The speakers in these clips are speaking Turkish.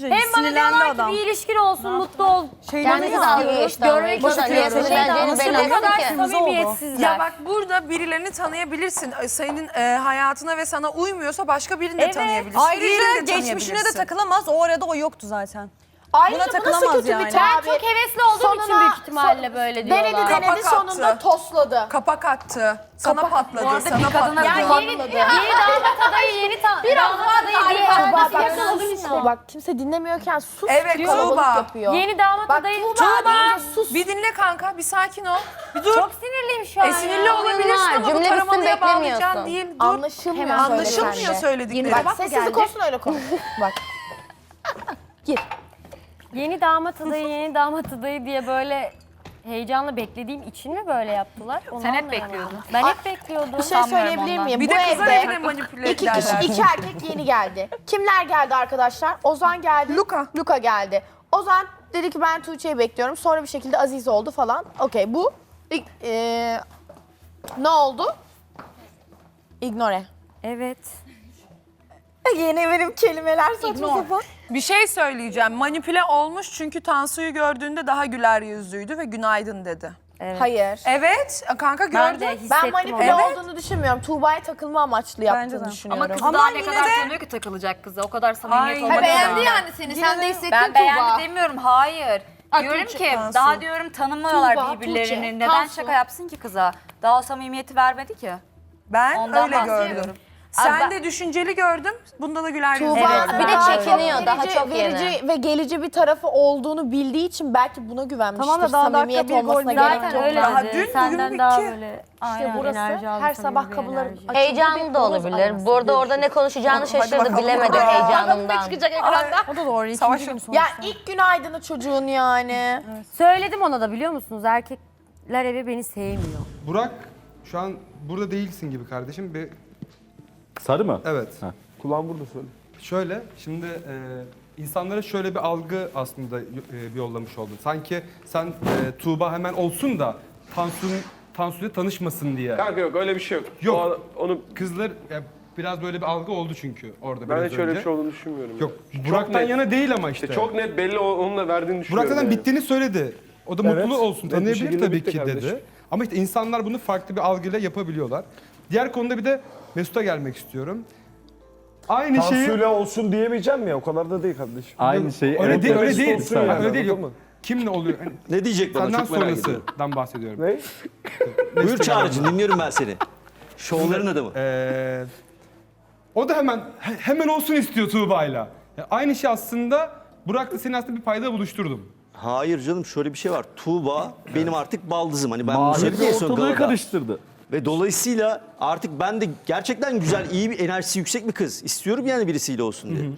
şey Hem bana sinirlendi diyorlar ki adam. bir ilişkin olsun, mutlu ol. Kendisi dalga geçti ama. Görmek Bu da istiyor. resmi Şey nasıl belli bu kadar ki. samimiyetsizler. Ya bak burada birilerini tanıyabilirsin. Senin e, hayatına ve sana uymuyorsa başka birini de Evet. tanıyabilirsin. Ayrıca Diğerini de geçmişine de tanıyabilirsin. takılamaz. O arada o yoktu zaten. Ayrıca Buna bu nasıl takılamaz kötü yani. bir Ben tabir? çok hevesli olduğum için Sonuna- büyük ihtimalle son- böyle Denedi diyorlar. denedi Kapak sonunda attı. tosladı. Kapak attı. Sana patladı. sana patladı. Ya yeni, yeni damat adayı yeni ta Biraz damat adayı diye. Bak, bak, yakaladın sus. ya? Bak kimse dinlemiyorken sus. Evet, kalabalık Tuğba. yapıyor. Yeni damat Bak adayı. Tuğba deyince sus. Bir dinle kanka, bir sakin ol. Bir dur. Çok sinirliyim şu an E sinirli ya. olabilirsin ama bu Cümle bitsin taramalıya beklemiyorsun. değil. Dur. Anlaşılmıyor Anlaşılmıyor söylediğin. söyledikleri. Bak sessizlik olsun öyle konuş. Bak. Gir. Yeni damat adayı, yeni damat adayı diye böyle heyecanla beklediğim için mi böyle yaptılar? Onu Sen hep anlayamadım. bekliyordun. Ben hep bekliyordum. Bir şey Sanmıyorum söyleyebilir ondan. miyim? Bir Bu de kızlar evde evine manipüle iki kişi, iki erkek yeni geldi. Kimler geldi arkadaşlar? Ozan geldi. Luka. Luka geldi. Ozan dedi ki ben Tuğçe'yi bekliyorum. Sonra bir şekilde Aziz oldu falan. Okey bu ilk, eee, ne oldu? Ignore. Evet. Yeni benim kelimeler saçma sapan. Bir şey söyleyeceğim. Manipüle olmuş çünkü Tansu'yu gördüğünde daha güler yüzlüydü ve günaydın dedi. Hayır. Evet kanka Ben gördüm. hissettim Ben manipüle onu. olduğunu düşünmüyorum. Tuğba'ya takılma amaçlı yaptığını düşünüyorum. Ama kız Ama daha ne kadar de- tanıyor ki takılacak kıza. O kadar samimiyet Ay. olmadı. Ha, beğendi beğendi yani. seni. Sen de hissettin Ben beğendi demiyorum. Hayır. diyorum Tuğçe, ki Tansu. daha diyorum tanımıyorlar Tuğba, birbirlerini. Tuğçe, Neden Tansu. şaka yapsın ki kıza? Daha o samimiyeti vermedi ki. Ben Ondan öyle bahsediyorum. gördüm. Sen ben- de düşünceli gördüm. Bunda da güler yüzlü. Tuğba Evet, bir de daha çekiniyor, çok daha verici- çok yeni. verici ve gelici bir tarafı olduğunu bildiği için belki buna güvenmiştir. Tamam da daha dakika Samimiyet bir gol olmasına gerek yok. öyle Daha dedi. dün, bugün Senden daha böyle İşte aynen, burası enerji her samimi sabah bir kapıların enerji. Heyecanlı da olabilir. arası Burada diye orada ne konuşacağını şaşırdı. bakalım. Bilemedi Aa, heyecanından. O da doğru. Savaş ikinci gün yok. Ya ilk günaydını çocuğun yani. Söyledim ona da biliyor musunuz? Erkekler evi beni sevmiyor. Burak şu an burada değilsin gibi kardeşim. Bir Sarı mı? evet. Kulağım burada söyle. Şöyle şimdi e, insanlara şöyle bir algı aslında e, bir yollamış oldun. Sanki sen e, Tuğba hemen olsun da Tansu'nun Tansu'yla tanışmasın diye. Kanka yok öyle bir şey yok. Yok. O- onu Kızlar ya, biraz böyle bir algı oldu çünkü orada ben biraz hiç öyle önce. bir şey olduğunu düşünmüyorum. Yok Çok Burak'tan net. yana değil ama işte. İşte çok net belli o- onunla verdiğini Burak düşünüyorum. zaten yani. bittiğini söyledi. O da Evet. mutlu olsun Net bir tanıyabilir şekilde tabii bitti ki kardeşim. dedi. Ama işte insanlar bunu farklı bir algıyla yapabiliyorlar. Diğer konuda bir de Mesut'a gelmek istiyorum. Aynı şeyi Tansuyla olsun diyemeyeceğim ya o kadar da değil kardeşim. Aynı şeyi öyle evet, değil, öyle değil. olsun Bak, yani, öyle değil yok. mı? Kimle oluyor? Ne diyecek bana senden çok merak ediyorum. sonrasından bahsediyorum. Ne? Buyur Çağrı'cığım dinliyorum ben seni. Şovların adamı. Ee, o da hemen he- hemen olsun istiyor Tuğba'yla. Ya aynı şey aslında Burak'la seni aslında bir payda buluşturdum. Hayır canım şöyle bir şey var. Tuğba benim artık baldızım. Hani ben Mahir de ortalığı karıştırdı. Ve dolayısıyla artık ben de gerçekten güzel, iyi bir enerjisi yüksek bir kız. istiyorum yani birisiyle olsun diye.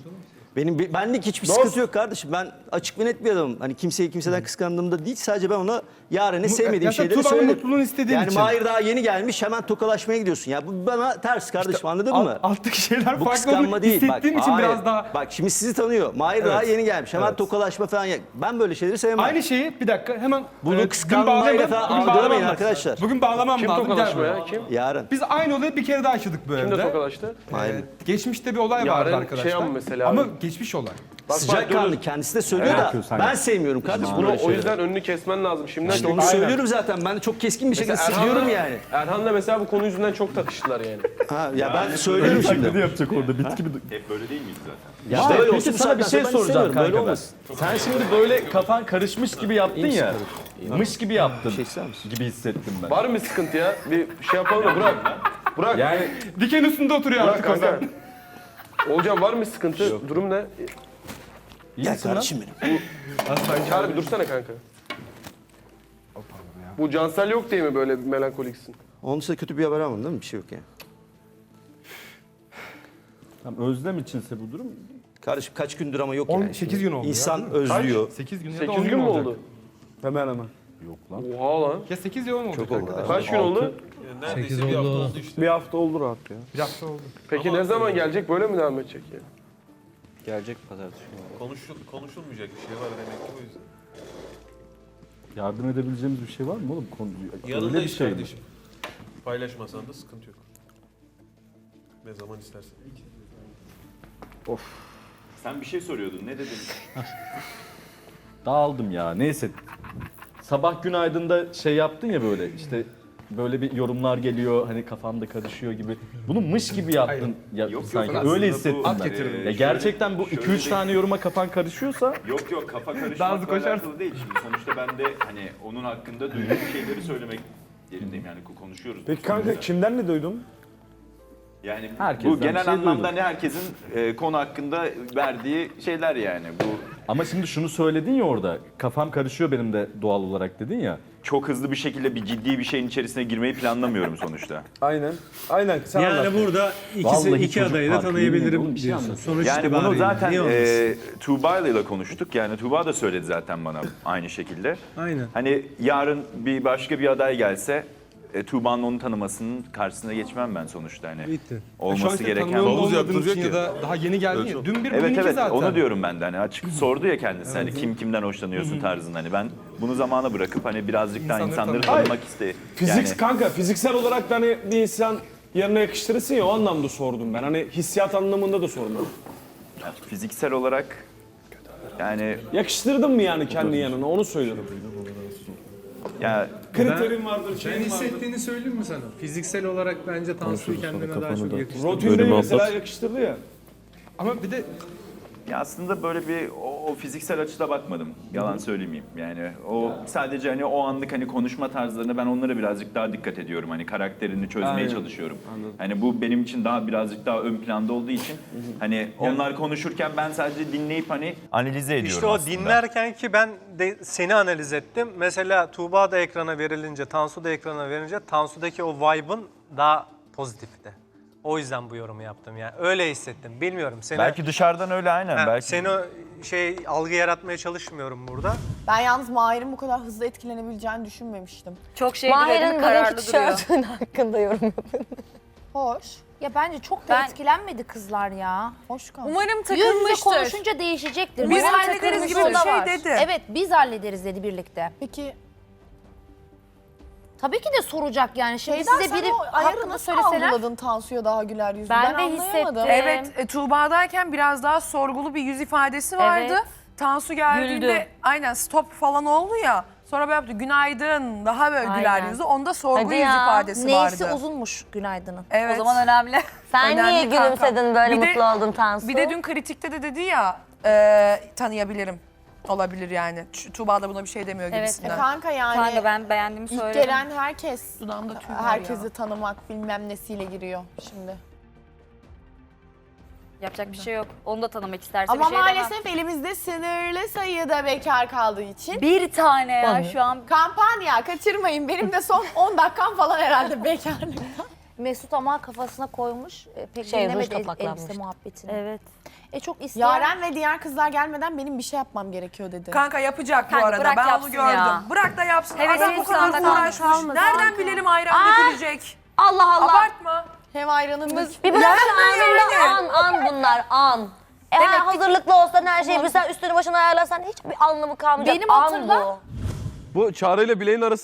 Benim be- benlik hiçbir sıkıntı yok kardeşim. Ben açık ve net bir adamım. Hani kimseyi kimseden kıskandığımda değil. Sadece ben ona yarene sevmediğim ya sen şeyleri Tuğba'nın söyledim. mutluluğunu istediğin yani için. Mahir daha yeni gelmiş hemen tokalaşmaya gidiyorsun. Ya bu bana ters kardeşim anladın Alt- mı? alttaki şeyler Bu farklı kıskanma olduğunu değil. Bak, hissettiğim için hayır. biraz daha... Bak şimdi sizi tanıyor. Mahir daha yeni gelmiş. Hemen Evet. tokalaşma falan. ya- Ben böyle şeyleri sevmem. Aynı şeyi bir dakika hemen Bunu bugün kıskanmayla bağlamam- falan bugün algılamayın bağlamam lazım. arkadaşlar. Bugün bağlamam Kim lazım. Gel tokalaşma buraya. ya? Kim? Yarın. Biz aynı olayı bir kere daha yaşadık bu Kim de evde. tokalaştı? Aynen. Geçmişte bir olay Yarın vardı şey arkadaşlar. ama mesela Ama. Geçmiş olay. Bak, Sıcak kanlı kendisi de söylüyor Ne da ben sevmiyorum kardeşim. Bunu böyle o yüzden önünü kesmen lazım. Şimdiden İşte onu çünkü- söylüyorum zaten. Ben de çok keskin bir şekilde Mesela siliyorum Erhan'la- yani. Erhan'la mesela bu konu yüzünden çok takıştılar yani. Ha, ya ben söylüyorum şimdi. yapacak orada bitki bir... Ya İşte böyle peki olsun sana bir zaten şey ben soracağım istemiyorum, kanka Böyle ben. olmasın. Sen şimdi böyle kafan karışmış gibi yaptın ya. Mış gibi yaptın. şey ister misin? Gibi hissettim ben. Var mı sıkıntı ya? Bir şey yapalım da Burak. Burak. Yani Diken üstünde oturuyor artık o kanka. zaman. Olcan var mı sıkıntı? Durum ne? iyi Gel misin lan? kardeşim benim. Çağrı bir dursana kanka. Bu Cansel yok diye mi böyle melankoliksin? Onun dışında kötü bir haber almadın değil mi? Bir şey yok ya. Tamam, özlem içinse bu durum Kardeşim kaç gündür ama yok yani. 18 gün oldu ya, İnsan değil mi? özlüyor. 8 gün ya da 8 10 gün mü olacak. oldu? hemen hemen. Yok lan. Oha lan. Ya 8 ya 10 olacak Çok oldu arkadaşlar. Kaç gün oldu? Bir hafta oldu rahat ya. Bir hafta oldu. Peki ne zaman gelecek? Böyle mi devam edecek ya? Gelecek pazartesi. Konuşul, konuşulmayacak bir şey var demek ki o yüzden. Yardım edebileceğimiz bir şey var mı oğlum? Konu, öyle bir Yanındayız şey mi? kardeşim. Paylaşmasan da sıkıntı yok. Ne zaman istersen. Sen bir şey soruyordun. Ne dedin? Dağıldım ya. Neyse. Sabah günaydın'da şey yaptın ya böyle işte böyle bir yorumlar geliyor hani kafamda karışıyor gibi. Bunu mış gibi yaptın ya yok, sanki aslında öyle bu hissettim ben. getirdim. Ya gerçekten bu şöyle 2-3 değil. tane yoruma kafan karışıyorsa Yok yok kafa Daha hızlı karışmakla koşarsın. alakalı değil. Şimdi sonuçta ben de hani onun hakkında duyduğum şeyleri söylemek yerindeyim yani konuşuyoruz. Peki kanka kimden ne duydun? Yani Herkesten bu bir genel şey anlamda duydum. ne herkesin e, konu hakkında verdiği şeyler yani. Bu ama şimdi şunu söyledin ya orada kafam karışıyor benim de doğal olarak dedin ya. çok hızlı bir şekilde bir ciddi bir şeyin içerisine girmeyi planlamıyorum sonuçta. Aynen. Aynen sen anlat. Yani burada ikisi Vallahi iki çocuk adayı da tanıyabilirim ediyorum bir şey diyorsun. anlatıyor. Sonuç Yani bunu itibariyle. zaten Niye olmasın? e, Tuğba ile konuştuk. Yani Tuğba da söyledi zaten bana aynı şekilde. Aynen. Hani yarın bir başka bir aday gelse e, Tuğba'nın onu tanımasının karşısına geçmem ben sonuçta hani. Bitti. An Olması gereken bu. olmadığın için ya da daha yeni geldin ya. Dün bir Evet evet zaten. onu diyorum ben de hani açık sordu ya kendisi hani kim kimden hoşlanıyorsun tarzında hani ben bunu zamana bırakıp hani birazcık daha İnsanları insanları tanımak. tanımak iste. Fizik Yani kanka fiziksel olarak da hani bir insan yerine yakıştırırsın ya o anlamda sordum ben. Hani hissiyat anlamında da sormadım. fiziksel olarak yani Yakıştırdın mı yani kendi yanına onu söylüyorum. ya Kriterin vardır, Ben vardır. hissettiğini söyleyeyim mi sana? Fiziksel olarak bence Tansu'yu kendine daha çok yakıştırdı. Rotinde mesela yakıştırdı ya. Ama bir de Ya aslında böyle bir o, o fiziksel açıda bakmadım. Yalan söylemeyeyim. Yani o sadece hani o anlık hani konuşma tarzlarına ben onlara birazcık daha dikkat ediyorum. Hani karakterini çözmeye Aynen. çalışıyorum. Hani bu benim için daha birazcık daha ön planda olduğu için hani onlar konuşurken ben sadece dinleyip hani analize ediyorum İşte o aslında. dinlerken ki ben de seni analiz ettim. Mesela Tuğba da ekrana verilince, Tansu da ekrana verince Tansu'daki o vibe'ın daha pozitifti. O yüzden bu yorumu yaptım yani. Öyle hissettim. Bilmiyorum seni. Belki dışarıdan öyle aynen. Ha, belki seni o şey algı yaratmaya çalışmıyorum burada. Ben yalnız Mahir'in bu kadar hızlı etkilenebileceğini düşünmemiştim. Çok şey Mahir'in kararlı duruyor. tişörtün hakkında yorum yapın. Hoş. Ya bence çok da Ben- etkilenmedi kızlar ya. Hoş kalmış. Umarım Yüz yüze takılmıştır. konuşunca değişecektir. Biz Umarım hallederiz gibi takılmıştır. bir şey dedi. Evet biz hallederiz dedi birlikte. Peki Tabii ki de soracak yani. Şimdi Şeyden size sen biri o ayarı hakkında nasıl söyleseler. algıladın Tansu'ya daha güler yüzlü? Ben de anlayamadım. hissettim. Evet, e, Tuğba'dayken biraz daha sorgulu bir yüz ifadesi vardı. Evet. Tansu geldiğinde Güldü. aynen stop falan oldu ya. Sonra böyle yaptı günaydın daha böyle güler Aynen. yüzlü. Onda sorgu Hadi yüz ya. ifadesi Neyse vardı. uzunmuş Günaydın'ın. Evet. O zaman önemli. Sen Önemli niye kanka. gülümsedin böyle Bir de- mutlu oldun Tansu? Bir de dün kritikte de dedi ya e, tanıyabilirim. Olabilir yani. Ç- Tuğba da buna bir şey demiyor Evet. gibisinden. Kanka yani Kanka ben beğendiğimi ilk söyledim. gelen herkes Dudağımda tüy var herkesi ya. tanımak bilmem nesiyle giriyor şimdi. Yapacak bir şey yok. Onu da tanımak isterse Ama bir şey demem. maalesef elimizde sınırlı sayıda bekar kaldığı için Bir tane ya şu an. kampanya kaçırmayın. Benim de son 10 dakikam falan herhalde bekarlıkta. Mesut ama kafasına koymuş. e, Pek Şey, ruj dinlemedi el- elbise muhabbetini. Evet. E çok isteyen... Yaren ve diğer kızlar gelmeden benim bir şey yapmam gerekiyor dedi. Kanka yapacak bu Kanka arada. bırak Ben onu yapsın gördüm. ya. Bırak da yapsın. Evet, Adam bu evet, kadar uğraşmış. kalmasın. Nereden bilelim ayran dökülecek? Allah Allah. Abartma. Hem ayranımız. Bir bırak anında an an bunlar an. Eğer hazırlıklı olsan her şeyi bilsen üstünü başına ayarlasan hiçbir anlamı kalmayacak. Benim an hatırla- bu. Bu Çağrı ile Bilek'in arası